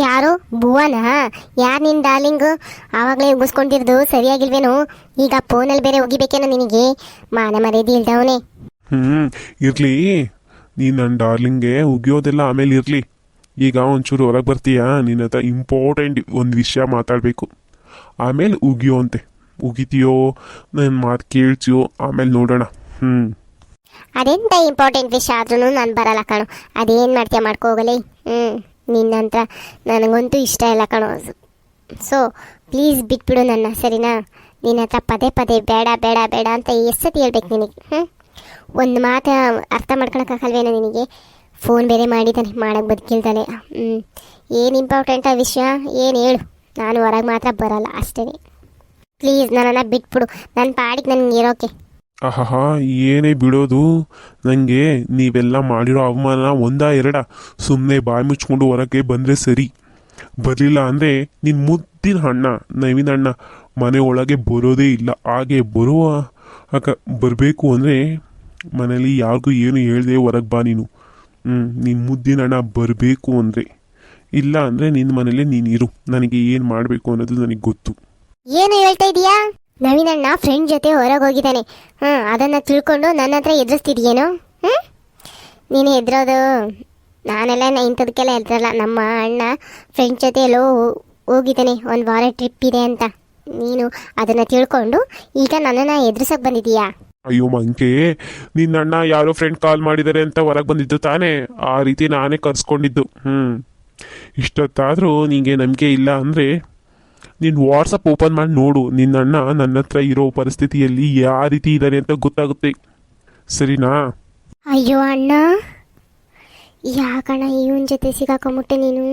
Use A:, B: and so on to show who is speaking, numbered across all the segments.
A: ಯಾರು? ಭುವನ? ಯಾರು ನಿನ್ ಡಾರ್ಲಿಂಗ್? ಆವಾಗಲೇ ಉಗಿಸ್ಕೊಂಡಿರೋದು ಸರಿಯಾಗಿಲ್ವೇನೋ? ಈಗ ಫೋನಲ್ಲಿ ಬೇರೆ ಒಗಿಬೇಕೇನೋ ನಿನಗೆ? ಮಾನ ಮರ್ಯಾದೆ ಇಲ್ದವನೇ
B: ಹ್ಞೂ ಇರಲಿ. ನೀನು ನನ್ನ ಡಾರ್ಲಿಂಗ್ಗೆ ಉಗಿಯೋದೆಲ್ಲ ಆಮೇಲೆ ಇರಲಿ. ಈಗ ಒಂಚೂರು ಹೊರಗೆ ಬರ್ತೀಯಾ? ನಿನ್ನ ಹತ್ರ ಇಂಪಾರ್ಟೆಂಟ್ ಒಂದು ವಿಷಯ ಮಾತಾಡಬೇಕು. ಆಮೇಲೆ ಉಗಿಯೋ ಅಂತೆ. ಉಗಿತೀಯೋ? ನನ್ನ ಮಾತು ಕೇಳ್ತೀಯೋ? ಆಮೇಲೆ ನೋಡೋಣ. ಹ್ಞೂ
A: ಅದೆಂತ ಇಂಪಾರ್ಟೆಂಟ್ ವಿಷಯ ಆದ್ರೂ ನಾನು ಬರಲ್ಲ ಕಣು. ಅದೇನು ಮಾಡ್ತೀಯ ಮಾಡ್ಕೋಗಲಿ ಹ್ಞೂ ನಿನ್ನಂತ ನನಗಂತೂ ಇಷ್ಟ ಇಲ್ಲ ಕಣೋ. ಸೊ ಪ್ಲೀಸ್ ಬಿಟ್ಬಿಡು ನನ್ನ ಸರಿನಾ? ನಿನ್ನ ಹತ್ರ ಪದೇ ಪದೇ ಬೇಡ ಬೇಡ ಬೇಡ ಅಂತ ಎಷ್ಟು ಹೇಳ್ಬೇಕು ನಿನಗೆ ಹ್ಞೂ ಒಂದು ಮಾತು ಅರ್ಥ ಮಾಡ್ಕೊಳಕ್ಕಾಗಲ್ವೇನೋ ನಿನಗೆ? ಫೋನ್ ಬೇರೆ ಮಾಡಿದ್ದಾನೆ ಮಾಡೋಕ್ಕೆ ಬದುಕಿಲ್ದಾನೆ ಹ್ಞೂ ಏನು ಇಂಪಾರ್ಟೆಂಟ್ ಆ ವಿಷಯ? ಏನು ಹೇಳು? ನಾನು ಹೊರಗೆ ಮಾತ್ರ ಬರಲ್ಲ ಅಷ್ಟೇ ಪ್ಲೀಸ್ ನನ್ನನ್ನು ಬಿಟ್ಬಿಡು. ನನ್ನ ಪಾಡಿಗೆ ನನಗೆ ಇರೋಕೆ.
B: ಆಹಾ, ಏನೇ ಬಿಡೋದು? ನನಗೆ ನೀವೆಲ್ಲ ಮಾಡಿರೋ ಅವಮಾನ ಒಂದ ಎರಡ. ಸುಮ್ಮನೆ ಬಾಯಿ ಮುಚ್ಕೊಂಡು ಹೊರಗೆ ಬಂದರೆ ಸರಿ. ಬರಲಿಲ್ಲ ಅಂದರೆ ನಿನ್ನ ಮುದ್ದಿನ ಅಣ್ಣ, ನವೀನ್ ಅಣ್ಣ ಮನೆ ಒಳಗೆ ಬರೋದೇ ಇಲ್ಲ. ಹಾಗೆ ಬರುವ ಆಗ ಬರಬೇಕು ಅಂದರೆ ಮನೇಲಿ ಯಾರಿಗೂ ಏನು ಹೇಳಿದೆ ಹೊರಗೆ ಬಾ ನೀನು. ಹ್ಞೂ ನಿನ್ನ ಮುದ್ದಿನ ಅಣ್ಣ ಬರಬೇಕು ಅಂದರೆ. ಇಲ್ಲ ಅಂದರೆ ನಿನ್ನ ಮನೇಲಿ ನೀನು ಇರು. ನನಗೆ ಏನು ಮಾಡಬೇಕು ಅನ್ನೋದು ನನಗೆ ಗೊತ್ತು.
A: ಏನು ಹೇಳ್ತಾ ಇದೀಯಾ? ನವೀನಣ್ಣ ಫ್ರೆಂಡ್ ಜೊತೆ ಹೊರಗೆ ಹೋಗಿದ್ದಾನೆ. ಹ್ಞೂ ಅದನ್ನು ತಿಳ್ಕೊಂಡು ನನ್ನ ಹತ್ರ ಎದುರಿಸ್ತಿದ್ಯೇನು? ಹ್ಞೂ ನೀನು ಎದುರೋದು ನಾನೆಲ್ಲ ಇಂಥದಕ್ಕೆಲ್ಲ ಎದುರಲ್ಲ ನಮ್ಮ ಅಣ್ಣ ಫ್ರೆಂಡ್ ಜೊತೆ ಎಲ್ಲೋ ಹೋ- ಹೋಗಿದ್ದಾನೆ. ಒಂದು ವಾರ ಟ್ರಿಪ್ ಇದೆ ಅಂತ. ನೀನು ಅದನ್ನು ತಿಳ್ಕೊಂಡು ಈಗ ನನ್ನನ್ನು ಎದುರಿಸಕ್ಕೆ ಬಂದಿದೀಯಾ
B: ಅಯ್ಯೋ ಮಂಕೆ, ನಿನ್ನ ಅಣ್ಣ ಯಾರೋ ಫ್ರೆಂಡ್ ಕಾಲ್ ಮಾಡಿದ್ದಾರೆ ಅಂತ ಹೊರಗೆ ಬಂದಿದ್ದು ತಾನೇ. ಆ ರೀತಿ ನಾನೇ ಕರ್ಸ್ಕೊಂಡಿದ್ದು. ಹ್ಞೂ ಇಷ್ಟೊತ್ತಾದರೂ ನಿಂಗೆ ನಂಬಿಕೆ ಇಲ್ಲ ಅಂದರೆ ನೀನು ವಾಟ್ಸಪ್ ಓಪನ್ ಮಾಡಿ ನೋಡು. ನಿನ್ನ ಅಣ್ಣ ನನ್ನ ಹತ್ರ ಇರೋ ಪರಿಸ್ಥಿತಿಯಲ್ಲಿ ಯಾವ ರೀತಿ ಇದ್ದಾನೆ ಅಂತ ಗೊತ್ತಾಗುತ್ತೆ. ಸರಿನಾ?
A: ಅಯ್ಯೋ ಅಣ್ಣ. ಯಾಕಣ್ಣ ಇವನ್ ಜೊತೆ ಸಿಗಾಕೊಂಬಿಟ್ಟೆ ನೀನು?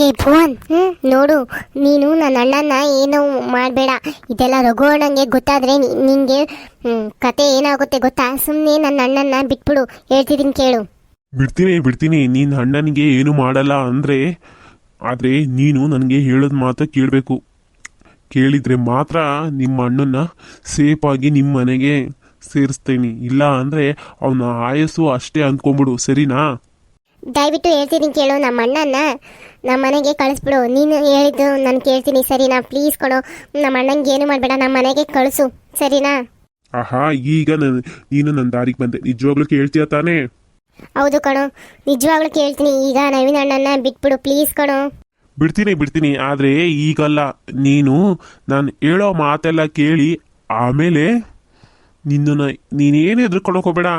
A: ಏ ಭುವನ್ ಹ್ಞೂ ನೋಡು. ನೀನು ನನ್ನ ಅಣ್ಣನ ಏನೋ ಮಾಡಬೇಡ. ಇದೆಲ್ಲ ರಘು ಅಣ್ಣಂಗೆ ಗೊತ್ತಾದ್ರೆ ನಿ- ನಿಂಗೆ ಹ್ಮ್, ಕತೆ ಏನಾಗುತ್ತೆ ಗೊತ್ತಾ? ಸುಮ್ಮನೆ ನನ್ನ ಅಣ್ಣನ ಬಿಟ್ಬಿಡು. ಹೇಳ್ತಿದ್ದೀನಿ ಕೇಳು.
B: ಬಿಡ್ತೀನಿ ಬಿಡ್ತೀನಿ. ನಿನ್ನ ಅಣ್ಣನಿಗೆ ಏನು ಮಾಡಲ್ಲ ಅಂದರೆ ಆದರೆ ನೀನು ನನಗೆ ಹೇಳೋದು ಮಾತ್ರ ಕೇಳಬೇಕು. ಕೇಳಿದರೆ ಮಾತ್ರ ನಿಮ್ಮ ಅಣ್ಣನ ಸೇಫಾಗಿ ನಿಮ್ಮ ಮನೆಗೆ ಸೇರಿಸ್ತೇನೆ. ಇಲ್ಲ ಅಂದರೆ ಅವನ ಆಯಸ್ಸು ಅಷ್ಟೇ ಅಂದ್ಕೊಂಬಿಡು ಸರಿನಾ?
A: ದಯವಿಟ್ಟು ಹೇಳ್ತೀನಿ ಕೇಳು ನಮ್ಮ ಅಣ್ಣನ ನಮ್ಮ ಮನೆಗೆ ಕಳಿಸ್ಬಿಡು. ನೀನು ಹೇಳಿದ್ದು ನಾನು ಕೇಳ್ತೀನಿ. ಸರಿನಾ? ಪ್ಲೀಸ್ ಕೊಡು. ನಮ್ಮ ಅಣ್ಣಂಗೆ ಏನು ಮಾಡಬೇಡ ನಮ್ಮ ಮನೆಗೆ ಕಳಿಸು. ಸರಿನಾ?
B: ಆಹಾ ಈಗ ನಾನು ನೀನು ನನ್ನ ದಾರಿಗೆ ಬಂದೆ. ನಿಜವಾಗ್ಲೂ ಕೇಳ್ತೀಯ ತಾನೇ?
A: ಹೌದು ಕಣೋ, ನಿಜವಾಗ್ಲೂ ಕೇಳ್ತೀನಿ, ಈಗ ನವೀನ್ ಅಣ್ಣನ ಬಿಟ್ಬಿಡು ಪ್ಲೀಸ್ ಕಣೋ.
B: ಬಿಡ್ತೀನಿ ಬಿಡ್ತೀನಿ, ಆದರೆ ಈಗಲ್ಲ. ನೀನು ನಾನು ಹೇಳೋ ಮಾತೆಲ್ಲ ಕೇಳಿ ಆಮೇಲೆ ನಿನ್ನ ನೀನೇನು ಎದುರ್ಕೊಂಡು ಹೋಗ್ಬೇಡ.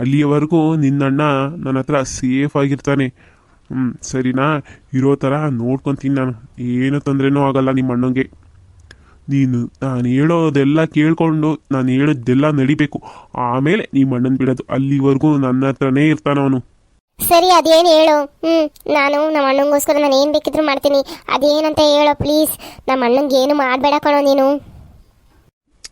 B: ಅಲ್ಲಿಯವರೆಗೂ ನಿನ್ನಣ್ಣ ನನ್ನ ಹತ್ರ ಸೇಫ್ ಆಗಿರ್ತಾನೆ. ಹ್ಞೂ ಸರಿನಾ? ಇರೋ ಥರ ನೋಡ್ಕೊತೀನಿ ನಾನು. ಏನು ತೊಂದರೆನೂ ಆಗಲ್ಲ ನಿಮ್ಮ ಅಣ್ಣಂಗೆ ನೀನು ನಾನು ಹೇಳೋದೆಲ್ಲ ಕೇಳ್ಕೊಂಡು ನಾನು ಹೇಳೋದೆಲ್ಲ ನಡಿಬೇಕು. ಆಮೇಲೆ ನಿಮ್ಮ ಅಣ್ಣನ ಬಿಡೋದು. ಅಲ್ಲಿವರೆಗೂ ನನ್ನ ಹತ್ರನೇ ಇರ್ತಾನವನು
A: ಸರಿ ಅದೇನು ಹೇಳು. ಹ್ಞೂ ನಾನು ನಮ್ಮ ಅಣ್ಣಂಗೋಸ್ಕರ ನಾನು ಏನು ಬೇಕಿದ್ರು ಮಾಡ್ತೀನಿ. ಅದೇನಂತ ಹೇಳೋ ಪ್ಲೀಸ್. ನಮ್ಮ ಅಣ್ಣಂಗೆ ಏನು ಮಾಡಬೇಡ ಕಣೋ ನೀನು.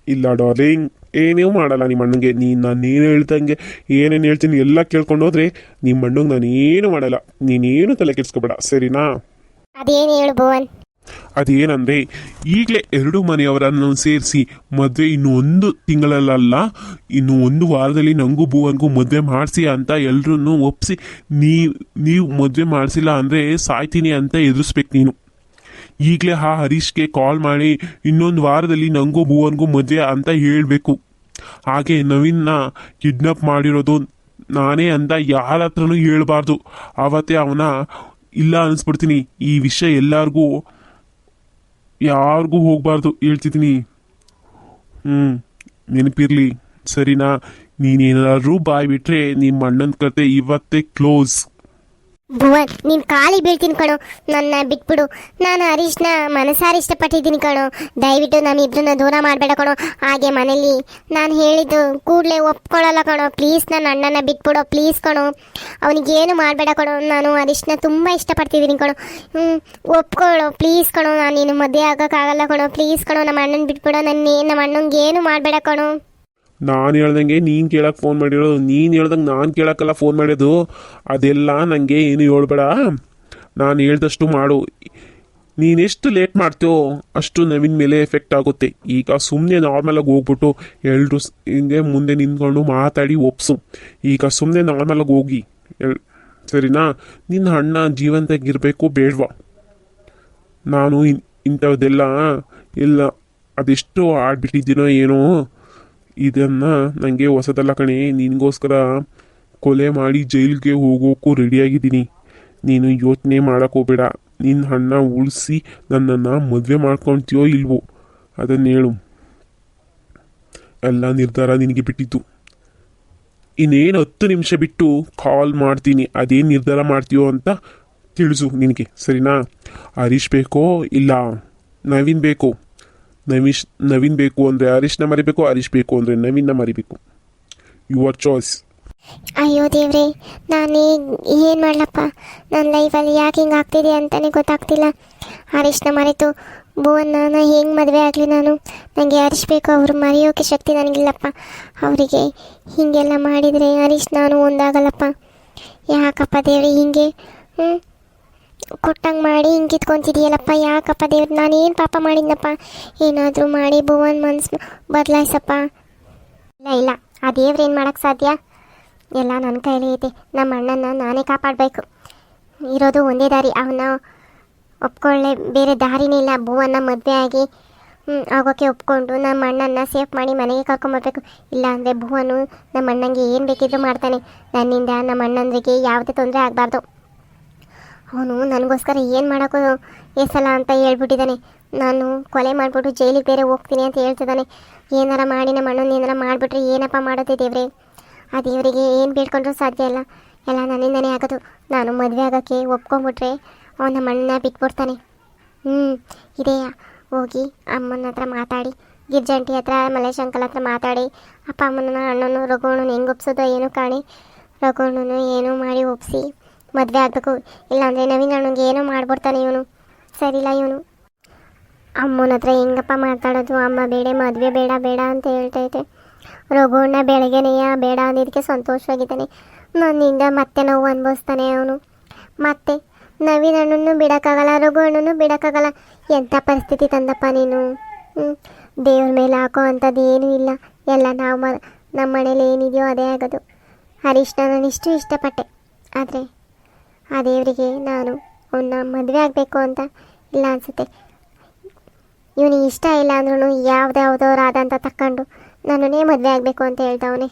B: ಇಲ್ಲ ಡಾರ್ಲಿಂಗ್. ಏನೇನು ಮಾಡಲ್ಲ ನಿಮ್ಮ ಅಣ್ಣಂಗೆ. ನೀನು ನಾನು ಏನು ಹೇಳ್ದಂಗೆ ಏನೇನು ಹೇಳ್ತೀನಿ ಎಲ್ಲ ಕೇಳ್ಕೊಂಡು ಹೋದ್ರೆ ನಿಮ್ಮ ಅಣ್ಣಂಗೆ ನಾನು ಏನು ಮಾಡಲ್ಲ. ನೀನೇನು ತಲೆ ಕೆಡ್ಸ್ಕೊಬೇಡ. ಸರಿನಾ?
A: ಅದೇನು ಹೇಳು ಭುವನ್.
B: ಅದೇನಂದ್ರೆ, ಈಗಲೇ ಎರಡು ಮನೆಯವರನ್ನು ಸೇರಿಸಿ ಮದುವೆ ಇನ್ನು ಒಂದು ತಿಂಗಳಲ್ಲ ಇನ್ನು ಒಂದು ವಾರದಲ್ಲಿ ನನಗೂ ಭೂವನ್ಗೂ ಮದುವೆ ಮಾಡಿಸಿ ಅಂತ ಎಲ್ರನ್ನೂ ಒಪ್ಪಿಸಿ ನೀವು ನೀವು ಮದುವೆ ಮಾಡಿಸಿಲ್ಲ ಅಂದರೆ ಸಾಯ್ತೀನಿ ಅಂತ ಎದುರಿಸ್ಬೇಕು ನೀನು. ಈಗಲೇ ಆ ಹರೀಶ್ಗೆ ಕಾಲ್ ಮಾಡಿ, ಇನ್ನೊಂದು ವಾರದಲ್ಲಿ ನನಗೂ ಭೂವನ್ಗೂ ಮದುವೆ ಅಂತ ಹೇಳಬೇಕು. ಹಾಗೆ ನವೀನ್ನ ಕಿಡ್ನಾಪ್ ಮಾಡಿರೋದು ನಾನೇ ಅಂತ ಯಾರ ಹತ್ರನೂ ಹೇಳಬಾರ್ದು. ಆವತ್ತೇ ಅವನ, ಇಲ್ಲ ಅನಿಸ್ಬಿಡ್ತೀನಿ. ಈ ವಿಷಯ ಎಲ್ಲರಿಗೂ ಯಾರಿಗೂ ಹೋಗಬಾರ್ದು ಹೇಳ್ತಿದ್ದೀನಿ. ಹ್ಞೂ ನೆನಪಿರಲಿ ಸರಿನಾ? ನೀನೇನಾದರೂ ಬಾಯ್ಬಿಟ್ರೆ ನಿಮ್ಮ ಅಣ್ಣನ ಕತೆ ಇವತ್ತೇ ಕ್ಲೋಸ್
A: ಭುವನ್, ನೀನು ಕಾಲಿ ಬೀಳ್ತೀನಿ ಕಣೋ. ನನ್ನ ಬಿಟ್ಬಿಡು. ನಾನು ಹರೀಶ್ನ ಮನಸಾರಿ ಇಷ್ಟಪಟ್ಟಿದ್ದೀನಿ ಕಣೋ. ದಯವಿಟ್ಟು ನಮ್ಮಿಬ್ರನ್ನ ದೂರ ಮಾಡಬೇಡ ಕಣೋ. ಹಾಗೆ ಮನೇಲಿ ನಾನು ಹೇಳಿದ್ದು ಕೂಡಲೇ ಒಪ್ಕೊಳ್ಳಲ್ಲ ಕಣೋ. ಪ್ಲೀಸ್ ನನ್ನ ಅಣ್ಣನ ಬಿಟ್ಬಿಡೋ. ಪ್ಲೀಸ್ ಕಣೋ. ಅವನಿಗೇನು ಮಾಡಬೇಡ ಕಣೋ. ನಾನು ಹರೀಶ್ನ ತುಂಬ ಇಷ್ಟಪಡ್ತಿದ್ದೀನಿ ಕಣೋ. ಹ್ಞೂ ಒಪ್ಕೊಳ್ಳೋ. ಪ್ಲೀಸ್ ಕಣೋ. ನಾನು ನೀನು ಮದುವೆ ಆಗೋಕ್ಕಾಗಲ್ಲ ಕಣೋ. ಪ್ಲೀಸ್ ಕಣೋ. ನಮ್ಮ ಅಣ್ಣನ ಬಿಟ್ಬಿಡೋ. ನನ್ನ ನಮ್ಮ ಅಣ್ಣಂಗೆ ಏನು ಮಾಡಬೇಡ ಕಣೋ.
B: ನಾನು ಹೇಳ್ದಂಗೆ ನೀನು ಕೇಳಕ್ಕೆ ಫೋನ್ ಮಾಡಿರೋದು ನೀನು ಹೇಳ್ದಂಗೆ ನಾನು ಕೇಳೋಕ್ಕೆಲ್ಲ ಫೋನ್ ಮಾಡಿದ್ದು. ಅದೆಲ್ಲ ನನಗೆ ಏನು ಹೇಳ್ಬೇಡ. ನಾನು ಹೇಳ್ದಷ್ಟು ಮಾಡು. ನೀನೆಷ್ಟು ಲೇಟ್ ಮಾಡ್ತೀಯೋ ಅಷ್ಟು ನವಿನ ಮೇಲೆ ಎಫೆಕ್ಟ್ ಆಗುತ್ತೆ. ಈಗ ಸುಮ್ಮನೆ ನಾರ್ಮಲಾಗಿ ಹೋಗ್ಬಿಟ್ಟು ಹಿಂದೆ ಹಿಂಗೆ ಮುಂದೆ ನಿಂತ್ಕೊಂಡು ಮಾತಾಡಿ ಒಪ್ಸು. ಈಗ ಸುಮ್ಮನೆ ನಾರ್ಮಲಾಗಿ ಹೋಗಿ. ಸರಿನಾ? ನಿನ್ನ ಅಣ್ಣ ಜೀವಂತಾಗಿರಬೇಕು ಬೇಡವಾ? ನಾನು ಇಂಥದ್ದೆಲ್ಲ ಇಲ್ಲ. ಅದೆಷ್ಟೋ ಆಡ್ಬಿಟ್ಟಿದ್ದೀನೋ ಏನೋ. ಇದನ್ನು ನನಗೆ ಹೊಸದಲ್ಲ ಕಣೆ ನಿನಗೋಸ್ಕರ ಕೊಲೆ ಮಾಡಿ ಜೈಲಿಗೆ ಹೋಗೋಕ್ಕೂ ರೆಡಿಯಾಗಿದ್ದೀನಿ ನೀನು ಯೋಚನೆ ಹೋಗ್ಬೇಡ. ನಿನ್ನ ಅಣ್ಣ ಉಳಿಸಿ ನನ್ನನ್ನು ಮದುವೆ ಮಾಡ್ಕೊಳ್ತೀಯೋ ಇಲ್ವೋ? ಅದನ್ನು ಹೇಳು. ಎಲ್ಲ ನಿರ್ಧಾರ ನಿನಗೆ ಬಿಟ್ಟಿತ್ತು ಇನ್ನೇನು ಹತ್ತು ನಿಮಿಷ ಬಿಟ್ಟು ಕಾಲ್ ಮಾಡ್ತೀನಿ. ಅದೇನು ನಿರ್ಧಾರ ಮಾಡ್ತೀಯೋ ಅಂತ ತಿಳಿಸು ನಿನಗೆ. ಸರಿನಾ? ಹರೀಶ್ ಬೇಕೋ ಇಲ್ಲ? ನವೀನ್ ಬೇಕೋ? ನವೀಶ್, ನವೀನ್ ಬೇಕು ಅಂದರೆ ಹರೀಶ್ನ ಮರಿಬೇಕು, ಹರೀಶ್ ಬೇಕು ಅಂದರೆ ನವೀನ್ನ ಮರಿಬೇಕು. ಯುವರ್ ಚಾಯ್ಸ್
A: ಅಯ್ಯೋ ದೇವ್ರೆ, ನಾನು ಏನು ಮಾಡ್ಲಪ್ಪ? ನನ್ನ ಲೈಫಲ್ಲಿ ಯಾಕೆ ಹಿಂಗೆ ಆಗ್ತಿದೆ ಅಂತಲೇ ಗೊತ್ತಾಗ್ತಿಲ್ಲ. ಹರೀಶ್ನ ಮರೆತು ಭುವನ್ನ ಹೆಂಗೆ ಮದುವೆ ಆಗಲಿ ನಾನು? ನನಗೆ ಹರೀಶ್ ಬೇಕು, ಅವ್ರು ಮರೆಯೋಕೆ ಶಕ್ತಿ ನನಗಿಲ್ಲಪ್ಪ. ಅವರಿಗೆ ಹೀಗೆಲ್ಲ ಮಾಡಿದರೆ ಹರೀಶ್ ನಾನು ಒಂದಾಗಲ್ಲಪ್ಪ. ಯಾಕಪ್ಪ ದೇವ್ರಿ ಹಿಂಗೆ? ಹ್ಞೂ ಕೊಟ್ಟಂಗೆ ಮಾಡಿ ಹಿಂಗೆ ಕಿತ್ಕೊಂತಿದೆಯಲ್ಲಪ್ಪ, ಯಾಕಪ್ಪ ದೇವ್ರು ನಾನೇನು ಪಾಪ ಮಾಡಿದ್ನಪ್ಪ? ಏನಾದರೂ ಮಾಡಿ ಭುವನ್ ಮನ್ಸು ಬದಲಾಯಿಸಪ್ಪ. ಇಲ್ಲ ಇಲ್ಲ, ಆ ದೇವ್ರು ಏನು ಮಾಡೋಕ್ಕೆ ಸಾಧ್ಯ? ಎಲ್ಲ ನನ್ನ ಕೈಲಿ ಐತೆ ನಮ್ಮ ಅಣ್ಣನ ನಾನೇ ಕಾಪಾಡಬೇಕು. ಇರೋದು ಒಂದೇ ದಾರಿ ಅವನ್ನ ಒಪ್ಕೊಳ್ಳೆ ಬೇರೆ ದಾರಿನೇ ಇಲ್ಲ. ಭುವನ್ನ ಮದುವೆ ಆಗಿ ಆಗೋಕ್ಕೆ ಒಪ್ಕೊಂಡು ನಮ್ಮ ಅಣ್ಣನ ಸೇಫ್ ಮಾಡಿ ಮನೆಗೆ ಕರ್ಕೊಂಬರ್ಬೇಕು ಇಲ್ಲ ಅಂದರೆ ಭುವನು ನಮ್ಮ ಅಣ್ಣಂಗೆ ಏನು ಬೇಕಿದ್ರು ಮಾಡ್ತಾನೆ. ನನ್ನಿಂದ ನಮ್ಮ ಅಣ್ಣಂದ್ರಿಗೆ ಯಾವುದೇ ತೊಂದರೆ ಆಗಬಾರ್ದು. ಅವನು ನನಗೋಸ್ಕರ ಏನು ಮಾಡೋಕ್ಕೂ ಎಸಲ್ಲ ಅಂತ ಹೇಳ್ಬಿಟ್ಟಿದ್ದಾನೆ. ನಾನು ಕೊಲೆ ಮಾಡಿಬಿಟ್ಟು ಜೈಲಿಗೆ ಬೇರೆ ಹೋಗ್ತೀನಿ ಅಂತ ಹೇಳ್ತಿದ್ದಾನೆ. ಏನಾರ ಮಾಡಿ ನಮ್ಮ ಅಣ್ಣನ ಏನಾರ ಮಾಡಿಬಿಟ್ರೆ ಏನಪ್ಪ ಮಾಡುತ್ತೆ ದೇವ್ರೆ? ಆ ದೇವರಿಗೆ ಏನು ಬೇಡ್ಕೊಂಡ್ರೂ ಸಾಧ್ಯ ಇಲ್ಲ. ಎಲ್ಲ ನನ್ನಿಂದನೇ ಆಗೋದು. ನಾನು ಮದುವೆ ಆಗೋಕ್ಕೆ ಒಪ್ಕೊಂಬಿಟ್ರೆ ಅವನ ನಮ್ಮ ಬಿಟ್ಬಿಡ್ತಾನೆ. ಹ್ಞೂ ಇದೆಯಾ ಹೋಗಿ ಅಮ್ಮನ ಹತ್ರ ಮಾತಾಡಿ, ಗಿರ್ಜಂಟಿ ಹತ್ರ ಮಲೇಶ್ ಹತ್ರ ಮಾತಾಡಿ, ಅಪ್ಪ ಅಮ್ಮನ ಅಣ್ಣನು ರಘುವಣ್ಣನ ಹೆಂಗೆ ಒಪ್ಸೋದೋ ಏನು ಕಾಣಿ. ರಘುವಣ್ಣನು ಏನು ಮಾಡಿ ಒಪ್ಸಿ ಮದುವೆ ಆಗಬೇಕು. ಇಲ್ಲಾಂದರೆ ನವೀನ್ ಅಣ್ಣಂಗೆ ಏನೋ ಮಾಡ್ಬಿಡ್ತಾನೆ ಇವನು. ಸರಿಲ್ಲ ಇವನು. ಅಮ್ಮನ ಹತ್ರ ಹೆಂಗಪ್ಪ ಮಾತಾಡೋದು? ಅಮ್ಮ ಬೇಡ, ಮದುವೆ ಬೇಡ ಬೇಡ ಅಂತ ಹೇಳ್ತೈತೆ ರಘುಣ್ಣ ಬೆಳಗ್ಗೆನೆಯ ಬೇಡ ಅಂದಿದ್ದಕ್ಕೆ ಸಂತೋಷವಾಗಿದ್ದಾನೆ. ನನ್ನಿಂದ ಮತ್ತೆ ನೋವು ಅನುಭವಿಸ್ತಾನೆ ಅವನು. ಮತ್ತೆ? ನವೀನ್ ಅಣ್ಣನೂ ಬಿಡೋಕ್ಕಾಗಲ್ಲ ರಘು ಅಣ್ಣನು ಬಿಡೋಕ್ಕಾಗಲ್ಲ. ಎಂಥ ಪರಿಸ್ಥಿತಿ ತಂದಪ್ಪ ನೀನು? ದೇವ್ರ ಮೇಲೆ ಹಾಕೋ ಅಂಥದ್ದು ಏನೂ ಇಲ್ಲ. ಎಲ್ಲ ನಾವು ಮ ನಮ್ಮ ಮನೇಲಿ ಏನಿದೆಯೋ ಅದೇ ಆಗೋದು. ಹರೀಶ್ನ ನಾನು ಇಷ್ಟು ಇಷ್ಟಪಟ್ಟೆ. ಆದರೆ ಆ ದೇವರಿಗೆ ನಾನು ಅವನ್ನ ಮದುವೆ ಆಗಬೇಕು ಅಂತ ಇಲ್ಲ ಅನಿಸುತ್ತೆ. ಇವನಿಗೆ ಇಷ್ಟ ಇಲ್ಲ ಅಂದ್ರೂ ಯಾವ್ದಾವ್ದವ್ರಾದಂತ ತಕ್ಕೊಂಡು ನನ್ನನ್ನೇ ಮದುವೆ ಆಗಬೇಕು ಅಂತ ಹೇಳ್ತಾವನೆ